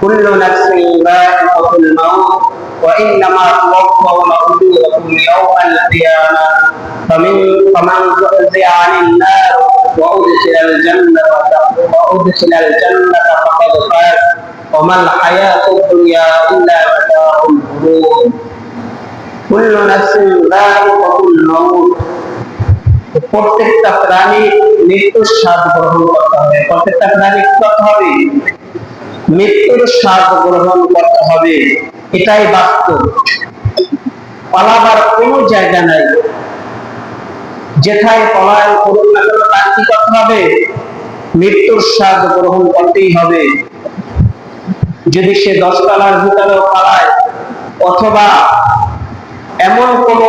كل نفس ذائقة الموت وإنما توفون أجوركم يوم القيامة فمن فمن زحزح عن النار وأدخل الجنة وأدخل الجنة فقد فاز وما الحياة الدنيا إلا متاع الغرور كل نفس ذائقة الموت প্রত্যেকটা প্রাণী মৃত্যুর স্বাদ গ্রহণ করতে হবে প্রত্যেকটা প্রাণী কি করতে হবে মৃত্যুর স্বাদ গ্রহণ করতে হবে। এটাই বাস্তব। পালাবার কোনো জায়গা নাই। যেথায় পলায়ন করুন না কেন, তার কি করতে হবে? মৃত্যুর স্বাদ গ্রহণ করতেই হবে। যদি সে দশতলার ভিতরেও পালায়, অথবা এমন কোন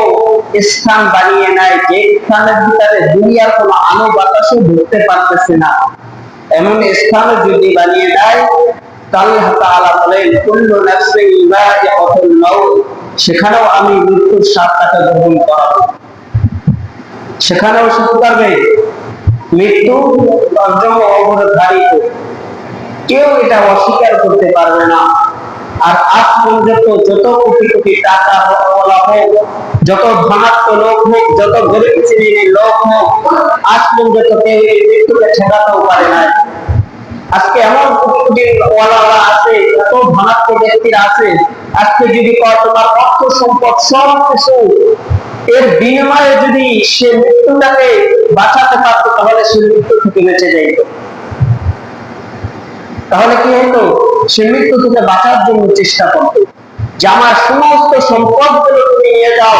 স্থান বানিয়ে নেয় যে স্থানের ভিতরে দুনিয়ার কোনো আলো বাতাসও ঢুকতে পারতেছে না। এমন স্থান যদি বানিয়ে দেয় তাহলে তাআলা বলেন, কুল্লু নাফসিন যায়িকাতুল মাউত সেখানেও আমি মৃত্যুর স্বাদটাকে গ্রহণ সেখানেও মৃত্যু কেউ এটা অস্বীকার করতে পারবে না। আর আজ পর্যন্ত যত কোটি কোটি টাকা বলা হোক, যত ধনাত্ম লোক হোক, যত গরিব শ্রেণির লোক হোক আজ পর্যন্ত কেউ এই মৃত্যুকে ঠেকাতেও পারে না আজকে এমন ওয়ালারা আছে, এত ধনাত্ম ব্যক্তিরা আছে, আজকে যদি তোমার অর্থ সম্পদ সব কিছু এর বিনিময়ে যদি সে মৃত্যুটাকে বাঁচাতে পারতো, তাহলে সে মৃত্যু থেকে বেঁচে যাইত। তাহলে কি হতো সে মৃত্যু থেকে বাঁচার জন্য চেষ্টা করত। যে আমার সমস্ত তুমি নিয়ে যাও,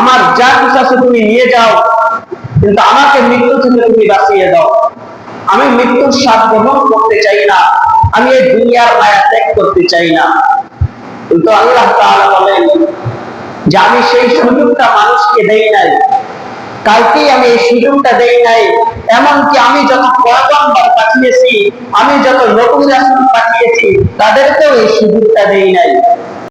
আমার যা কিছু আছে তুমি নিয়ে যাও, কিন্তু আমাকে মৃত্যু থেকে তুমি বাঁচিয়ে দাও। আমি মৃত্যুর স্বাদ গ্রহণ করতে চাই না। আমি এই দুনিয়ার মায়া ত্যাগ করতে চাই না। কিন্তু আল্লাহ বলেন যে আমি সেই সুযোগটা মানুষকে দেই নাই। কালকেই আমি এই সুযোগটা দেই নাই। এমনকি আমি যত পয়গম্বর পাঠিয়েছি, আমি যত নতুন রাসূল পাঠিয়েছি, তাদেরকেও এই সুযোগটা দেই নাই।